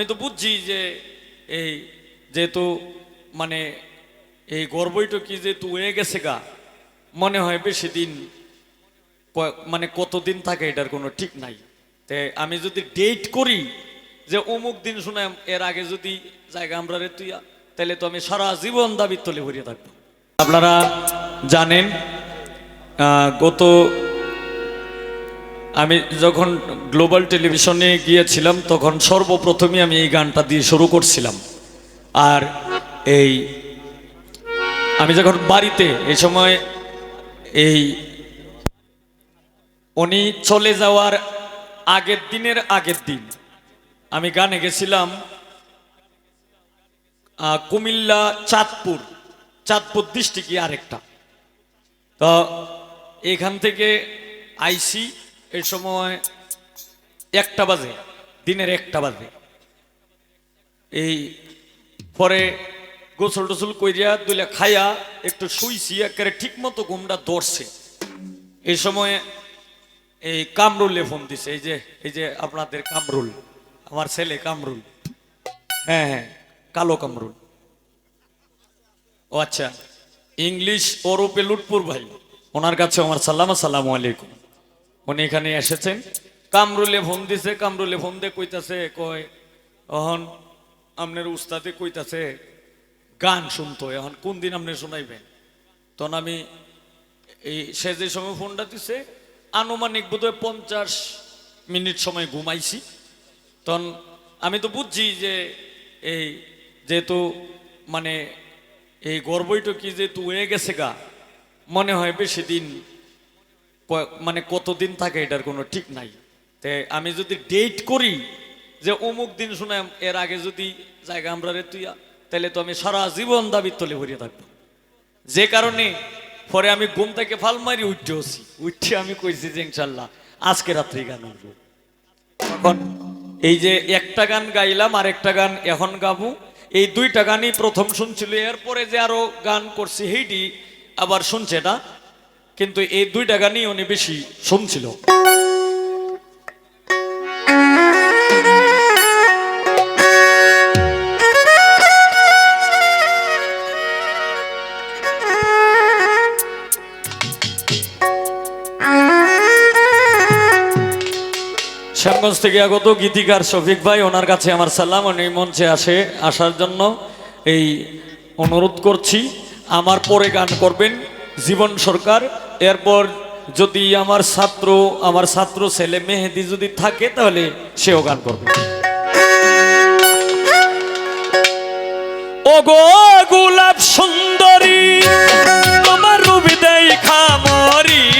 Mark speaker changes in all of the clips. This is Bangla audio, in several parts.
Speaker 1: আমি তো বুঝছি যে এই যেহেতু মানে এই গর্বইটা কি যেহেতু হয়ে গেছে গা, মনে হয় বেশি দিন মানে কতদিন থাকে এটার কোনো ঠিক নাই। তে আমি যদি ডেট করি যে অমুক দিন শুনে এর আগে যদি জায়গা আমরা রে তুই তাহলে তো আমি সারা জীবন দাবির তলে ভরিয়ে থাকব। আপনারা জানেন গত আমি যখন গ্লোবাল টেলিভিশনে গিয়েছিলাম, তখন সর্বপ্রথমে আমি এই গানটা দিয়ে শুরু করছিলাম। আর এই, আমি যখন বাড়িতে এই সময় এই, উনি চলে যাওয়ার আগের দিনের আগের দিন, আমি গানে গেছিলাম কুমিল্লা চাঁদপুর চাঁদপুর ডিস্ট্রিক্টই আরেকটা। তো এখান থেকে আইসি এই সময় একটা বাজে, দিনের একটা বাজে। এই পরে গোসল টোসল কইরিয়া দুইলা খাইয়া একটু শুইছি, একেবারে ঠিক মতো ঘুমটা ধরছে। এই সময় এই কামরুলে ফোন দিছে, এই যে এই যে আপনাদের কামরুল, আমার ছেলে কামরুল। হ্যাঁ হ্যাঁ কালো কামরুল। ও আচ্ছা ইংলিশ ওরপে লুটপুর ভাই, ওনার কাছে আমার সালাম, আসসালামু আলাইকুম। উনি এখানে এসেছেন। কামরুলে ফোন দিছে, কামরুলে ফোন দিয়ে কইতাছে, কয়, অহন, আপনার উস্তাদে কইতাছে, গান শুনতো এখন কোন দিন আপনি শোনাইবেন? তখন আমি এই সে যে সময় ফোনটা দিছে, আনুমানিক বোধহয় পঞ্চাশ মিনিট সময় ঘুমাইছি। তখন আমি তো বুঝছি যে এই যেহেতু মানে এই গর্বইটা কি যেহেতু হয়ে গেছে গা, মনে হয় বেশি দিন মানে কতদিন থাকে এটার কোনো ঠিক নাই। তে আমি যদি ডেট করি যে অমুক দিন শুনে এর আগে যদি জায়গা আমরা রে তুইয়া তাহলে তো আমি সারা জীবন দাবির তলে ভরিয়ে থাকব। যে কারণে পরে আমি ঘুম থেকে ফাল মারি উঠতে হচ্ছি উঠে আমি কইছি যে ইনশাল্লাহ, আজকে রাত্রি গান উঠবো তখন এই যে একটা গান গাইলাম আর একটা গান এখন গাবো। এই দুইটা গানই প্রথম শুনছিল, এরপরে যে আরও গান করছি সেইটি আবার শুনছে না কিন্তু এই দুইটা গানই উনি বেশি শুনছিল। শ্যামগঞ্জ থেকে আগত গীতিকার শফিক ভাই, ওনার কাছে আমার সালাম, উনি মঞ্চে আসে, আসার জন্য এই অনুরোধ করছি। আমার পরে গান করবেন জীবন সরকার এরপর যদি আমার ছাত্র আমার ছাত্র ছেলে মেহেদি যদি থাকে, তাহলে সেও গান করবে। ওগো গোলাপ সুন্দরী, তোমার রুবি দেখা মরি।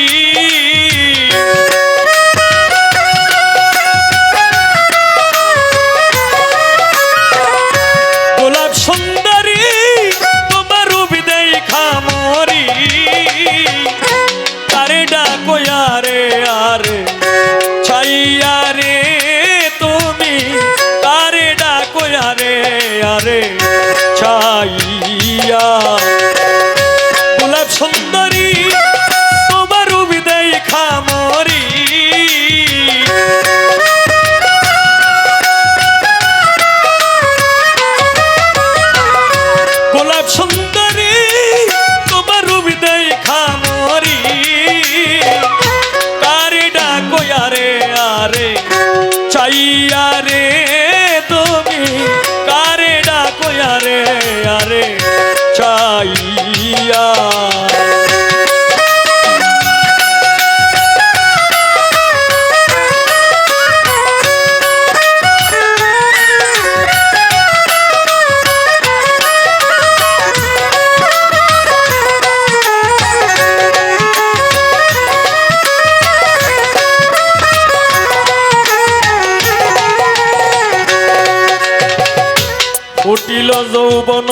Speaker 1: ফুটিল যৌবন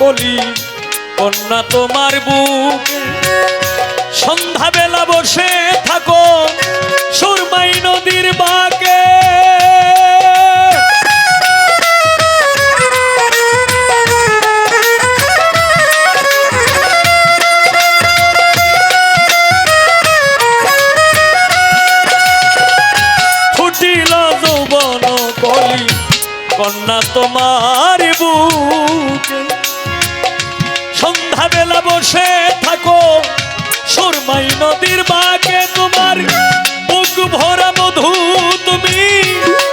Speaker 1: কলি কন্যা তোমার বুকে। সন্ধ্যা বেলা বসে থাকো সুরমাই বসে থাকো। সুরমাই নদীর বাঁকে তোমার বুক ভরা মধু তুমি।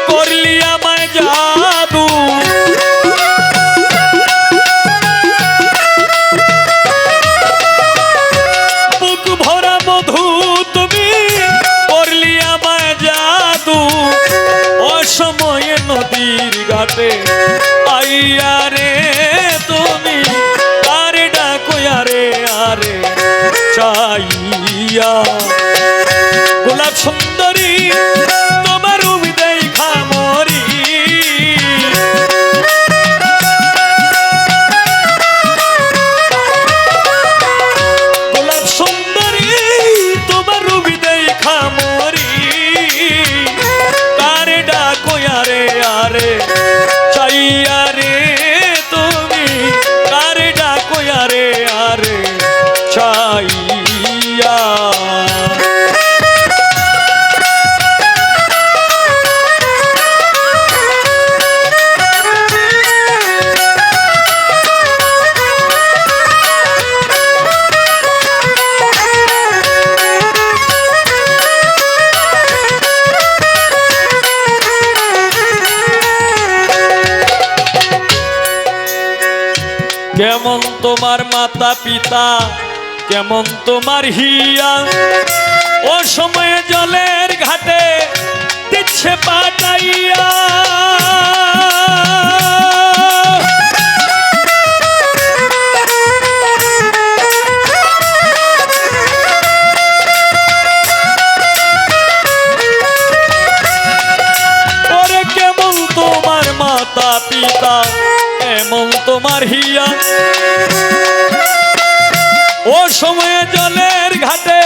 Speaker 1: করলি আমায় জাদু চাইয়া মাতা পিতা, কেমন তোমার হিয়া ও সময়ে জলের ঘাটে দিচ্ছে পাটাইয়া। তোমার মাতা পিতা তোমার হিয়া ও সময়ে জলের ঘাটে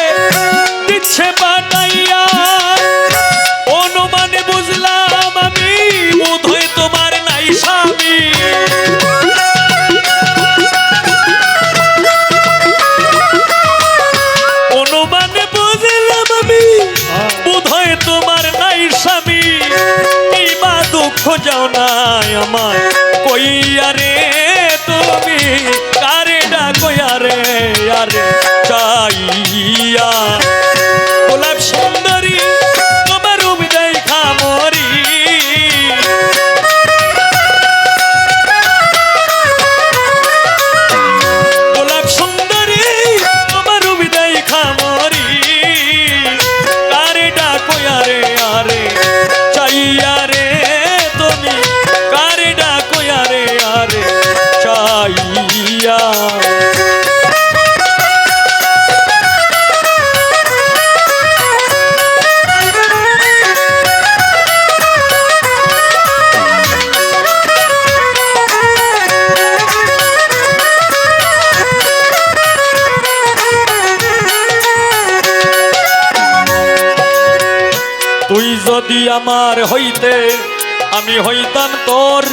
Speaker 1: দিচ্ছে পাটাইয়া। অনুমানে বুঝলাম আমি, বোধহয় তোমার নাই স্বামী। অনুমানে বুঝলাম আমি, বোধহয় তোমার নাই স্বামী। এই মা দুঃখ যাও নাই আমার কইয়া রে আমার হইতে, আমি হইতাম তোর।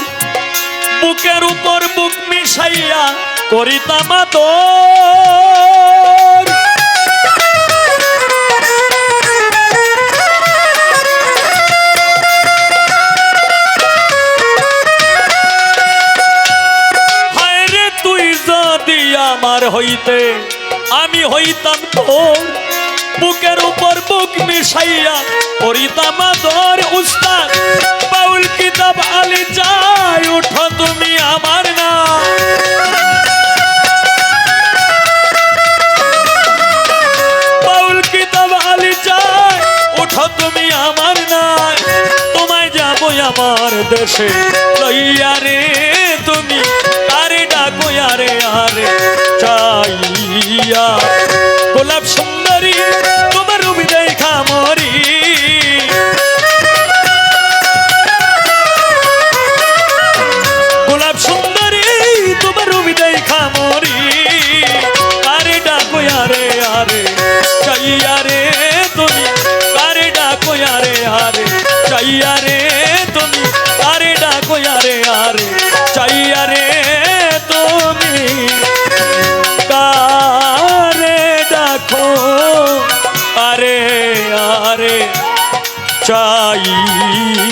Speaker 1: বুকের উপর বুক মিশাইয়া করিতাম তোর হায় রে তুই যদি আমার হইতে, আমি হইতাম তোর। বুকের উপর বুক মিশাইয়া করিতাম দর উস্তাদ। বাউল কিতাব আলি যাই উঠো তুমি আমার না বাউল কিতাব আলি যাই উঠো তুমি আমার না তোমায় যাব আমার দেশে, লইয়া রে তুমি আরে ডাকো আরে আরে, চাইয়া। গোলাপ সুন্দরী তোমার বিদায় পাই।